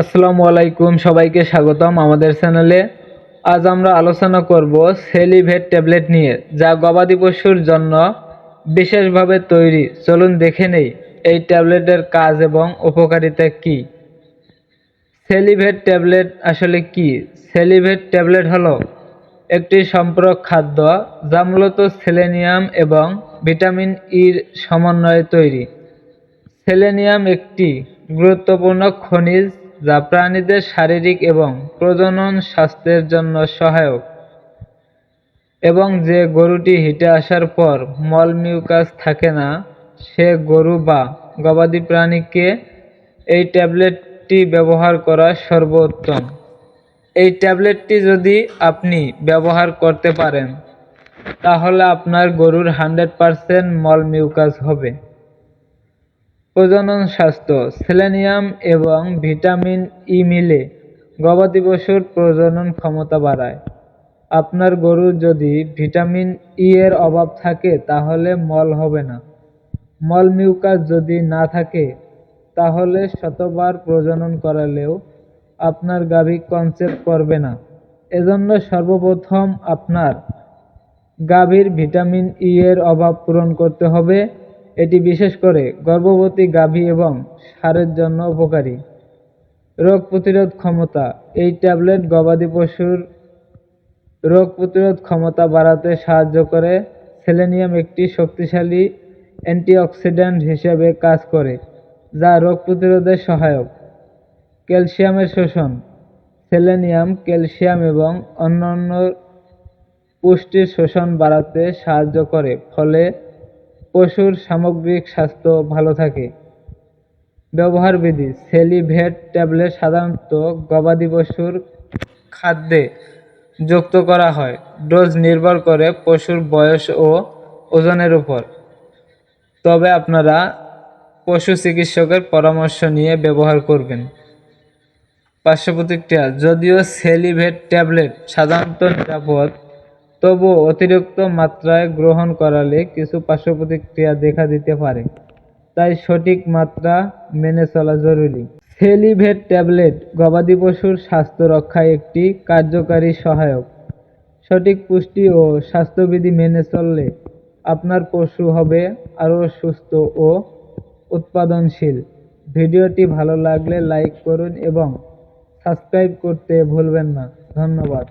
আসসালামু আলাইকুম, সবাইকে স্বাগতম আমাদের চ্যানেলে। আজ আমরা আলোচনা করব সেলিভেট ট্যাবলেট নিয়ে, যা গবাদি পশুর জন্য বিশেষভাবে তৈরি। চলুন দেখে নেই, এই ট্যাবলেটের কাজ এবং উপকারিতা কি। সেলিভেট ট্যাবলেট আসলে কি? সেলিভেট ট্যাবলেট হলো একটি সম্পূরক খাদ্য যা মূলত সেলেনিয়াম এবং ভিটামিন ইর সমন্বয়ে তৈরি। সেলেনিয়াম একটি গুরুত্বপূর্ণ খনিজ যা প্রাণীদের শারীরিক এবং প্রজনন স্বাস্থ্যের জন্য সহায়ক। এবং যে গরুটি হিটে আসার পর মল মিউকাস থাকে না, সে গরু বা গবাদি প্রাণীকে এই ট্যাবলেটটি ব্যবহার করা সর্বোত্তম। এই ট্যাবলেটটি যদি আপনি ব্যবহার করতে পারেন, তাহলে আপনার গরুর হান্ড্রেড পারসেন্ট মল মিউকাস হবে। প্রজনন স্বাস্থ্য, সেলেনিয়াম এবং ভিটামিন ই মিলে গবাদি পশুর প্রজনন ক্ষমতা বাড়ায়। আপনার গরুর যদি ভিটামিন ই এর অভাব থাকে, তাহলে মল হবে না। মল মিউকাস যদি না থাকে, তাহলে শতবার প্রজনন করালেও আপনার গাভী কনসেপ্ট করবে না। এজন্য সর্বপ্রথম আপনার গাভীর ভিটামিন ই এর অভাব পূরণ করতে হবে। এটি বিশেষ করে গর্ভবতী গাভী এবং সারের জন্য উপকারী। রোগ প্রতিরোধ ক্ষমতা, এই ট্যাবলেট গবাদি পশুর রোগ প্রতিরোধ ক্ষমতা বাড়াতে সাহায্য করে, সেলেনিয়াম একটি শক্তিশালী অ্যান্টিঅক্সিডেন্ট হিসেবে কাজ করে, যা রোগ প্রতিরোধে সহায়ক। ক্যালসিয়ামের শোষণ, সেলেনিয়াম, ক্যালসিয়াম এবং অন্যান্য পুষ্টির শোষণ বাড়াতে সাহায্য করে, ফলে পশুর সামগ্রিক স্বাস্থ্য ভালো থাকে। ব্যবহার বিধি সেলিভেট ট্যাবলেট সাধারণত গবাদি পশুর খাদ্যে যুক্ত করা হয়। ডোজ নির্ভর করে পশুর বয়স ও ওজনের উপর। তবে আপনারা পশু চিকিৎসকের পরামর্শ নিয়ে ব্যবহার করবেন। পার্শ্ব প্রতিক্রিয়া, যদিও সেলিভেট ট্যাবলেট সাধারণত নিরাপদ তবুও অতিরিক্ত মাত্রায় গ্রহণ করালে কিছু পার্শ্ব প্রতিক্রিয়া দেখা দিতে পারে। তাই সঠিক মাত্রা মেনে চলা জরুরি। সেলিভেট ট্যাবলেট গবাদি পশুর স্বাস্থ্য রক্ষায় একটি কার্যকারী সহায়ক। সঠিক পুষ্টি ও স্বাস্থ্যবিধি মেনে চললে আপনার পশু হবে আরও সুস্থ ও উৎপাদনশীল। ভিডিওটি ভালো লাগলে লাইক করুন এবং সাবস্ক্রাইব করতে ভুলবেন না। ধন্যবাদ।